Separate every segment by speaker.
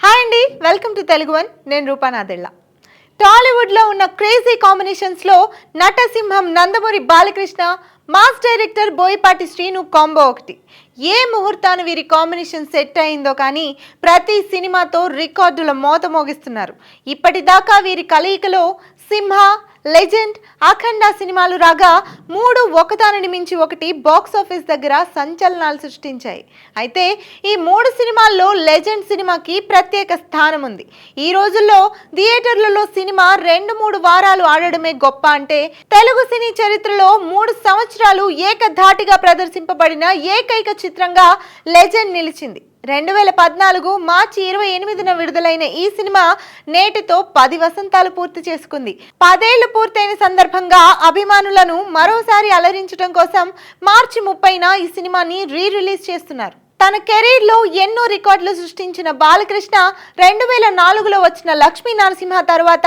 Speaker 1: Hi అండి welcome to Telugu one. నేను రూపానాదిళ్ళ టాలీవుడ్లో ఉన్న క్రేజీ కాంబినేషన్స్లో నటసింహం Nandamuri Balakrishna mass director Boyapati Srinu combo ఒకటి. ఏ ముహూర్తాన్ని వీరి కాంబినేషన్ సెట్ అయిందో కానీ ప్రతి సినిమాతో రికార్డుల మోత మోగిస్తున్నారు. ఇప్పటిదాకా వీరి కలయికలో సింహ లెజెండ్ అఖండ సినిమాలు రాగా మూడు ఒకదానిని మించి ఒకటి బాక్స్ ఆఫీస్ దగ్గర సంచలనాలు సృష్టించాయి. అయితే ఈ మూడు సినిమాల్లో లెజెండ్ సినిమాకి ప్రత్యేక స్థానం ఉంది. ఈ రోజుల్లో థియేటర్లలో సినిమా రెండు మూడు వారాలు ఆడడమే గొప్ప అంటే తెలుగు సినీ చరిత్రలో మూడు సంవత్సరాలు ఏకధాటిగా ప్రదర్శింపబడిన ఏకైక చిత్రంగా లెజెండ్ నిలిచింది. రెండు వేల పద్నాలుగు మార్చి ఇరవై ఎనిమిదిన విడుదలైన ఈ సినిమా నేటితో పది వసంతాలు పూర్తి చేసుకుంది. పదేళ్ళు పూర్తయిన సందర్భంగా అభిమానులను మరోసారి అలరించడం కోసం మార్చి ముప్పైన ఈ సినిమాని రీ రిలీజ్ చేస్తున్నారు. తన కెరీర్లో ఎన్నో రికార్డులు సృష్టించిన బాలకృష్ణ రెండు వేల నాలుగులో వచ్చిన లక్ష్మీ నరసింహ తర్వాత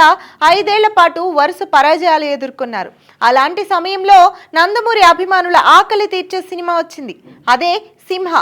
Speaker 1: ఐదేళ్ళ పాటు వరుస పరాజయాలు ఎదుర్కొన్నారు. అలాంటి సమయంలో నందమూరి అభిమానుల ఆకలి తీర్చే సినిమా వచ్చింది. అదే సింహ.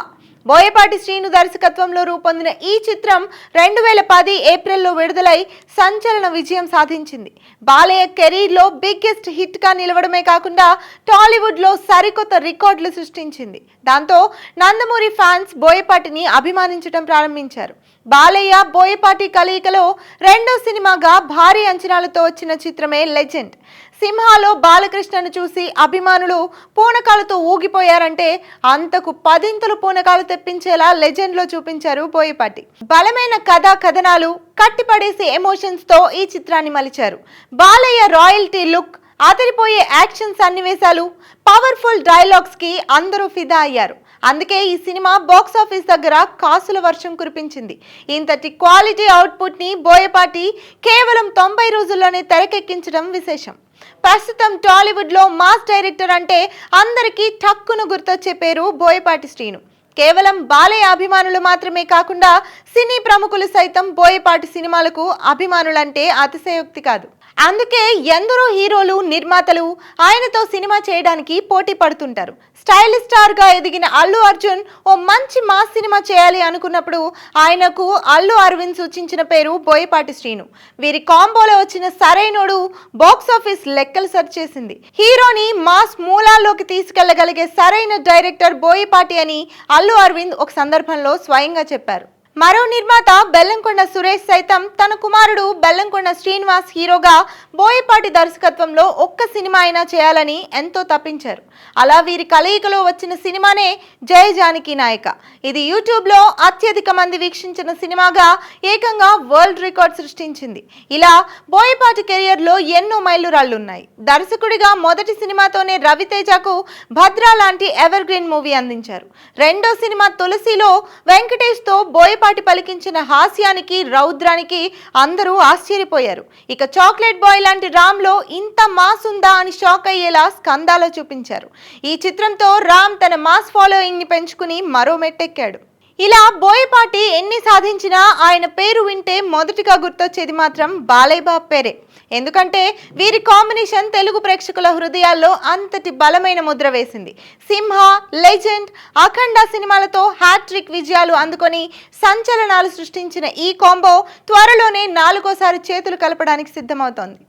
Speaker 1: బోయపాటి శ్రీను దర్శకత్వంలో రూపొందిన ఈ చిత్రం రెండు వేల పది ఏప్రిల్లో విడుదలై సంచలన విజయం సాధించింది. బాలయ్య కెరీర్లో బిగ్గెస్ట్ హిట్గా నిలవడమే కాకుండా టాలీవుడ్లో సరికొత్త రికార్డులు సృష్టించింది. దాంతో నందమూరి ఫ్యాన్స్ బోయపాటిని అభిమానించడం ప్రారంభించారు. బాలయ్య బోయపాటి కలయికలో రెండో సినిమాగా భారీ అంచనాలతో వచ్చిన చిత్రమే లెజెండ్. సింహాలో బాలకృష్ణను చూసి అభిమానులు పూనకాలతో ఊగిపోయారంటే అంతకు పదింతలు పూనకాలు తెప్పించేలా లెజెండ్లో చూపించారు బోయపాటి. బలమైన కథా కథనాలు కట్టిపడేసే ఎమోషన్స్తో ఈ చిత్రాన్ని మలిచారు. బాలయ్య రాయల్టీ లుక్ అదిరిపోయే యాక్షన్ సన్నివేశాలు పవర్ఫుల్ డైలాగ్స్కి అందరూ ఫిదా అయ్యారు. అందుకే ఈ సినిమా బాక్స్ ఆఫీస్ దగ్గర కాసుల వర్షం కురిపించింది. ఇంతటి క్వాలిటీ అవుట్పుట్ని బోయపాటి కేవలం తొంభై రోజుల్లోనే తెరకెక్కించడం విశేషం. ప్రస్తుతం టాలీవుడ్లో మాస్ డైరెక్టర్ అంటే అందరికీ టక్కును గుర్తొచ్చే పేరు బోయపాటి శ్రీను. కేవలం బాలయ్య అభిమానులు మాత్రమే కాకుండా సినీ ప్రముఖులు సైతం బోయపాటి సినిమాలకు అభిమానులంటే అతిశయోక్తి కాదు. అందుకే ఎందరో హీరోలు నిర్మాతలు ఆయనతో సినిమా చేయడానికి పోటీ పడుతుంటారు. స్టైలిష్ స్టార్గా ఎదిగిన అల్లు అర్జున్ ఓ మంచి మాస్ సినిమా చేయాలి అనుకున్నప్పుడు ఆయనకు అల్లు అరవింద్ సూచించిన పేరు బోయపాటి శ్రీను. వీరి కాంబోలో వచ్చిన సరైనోడు బాక్స్ ఆఫీస్ లెక్కలు సరి చేసింది. హీరోని మాస్ మూలాల్లోకి తీసుకెళ్ళగలిగే సరైన డైరెక్టర్ బోయపాటి అని అల్లు అరవింద్ ఒక సందర్భంలో స్వయంగా చెప్పారు. మరో నిర్మాత బెల్లంకొండ సురేష్ సైతం తన కుమారుడు బెల్లంకొండ శ్రీనివాస్ హీరోగా బోయపాటి దర్శకత్వంలో ఒక్క సినిమా అయినా చేయాలని ఎంతో తప్పించారు. అలా వీరి కలయికలో వచ్చిన సినిమానే జయ జానకి నాయక. ఇది యూట్యూబ్లో అత్యధిక మంది వీక్షించిన సినిమాగా ఏకంగా వరల్డ్ రికార్డ్ సృష్టించింది. ఇలా బోయపాటి కెరియర్లో ఎన్నో మైలురాళ్ళున్నాయి దర్శకుడిగా మొదటి సినిమాతోనే రవితేజకు భద్ర లాంటి ఎవర్ గ్రీన్ మూవీ అందించారు. రెండో సినిమా తులసిలో వెంకటేష్తో బోయపాటి పలికించిన హాస్యానికి రౌద్రానికి అందరూ ఆశ్చర్యపోయారు. ఇక చాక్లెట్ బాయ్ లాంటి రామ్లో ఇంత మాస్ ఉందా అని షాక్ అయ్యేలా స్కందాలో చూపించారు. ఈ చిత్రంతో రామ్ తన మాస్ ఫాలోయింగ్ని పెంచుకుని మరో మెట్టెక్కాడు. ఇలా బోయపాటి ఎన్ని సాధించినా ఆయన పేరు వింటే మొదటిగా గుర్తొచ్చేది మాత్రం బాలయ్యబాబు పేరే. ఎందుకంటే వీరి కాంబినేషన్ తెలుగు ప్రేక్షకుల హృదయాల్లో అంతటి బలమైన ముద్ర వేసింది. సింహ లెజెండ్ అఖండ సినిమాలతో హ్యాట్రిక్ విజయాలు అందుకొని సంచలనాలు సృష్టించిన ఈ కాంబో త్వరలోనే నాలుగోసారి చేతులు కలపడానికి సిద్ధమవుతోంది.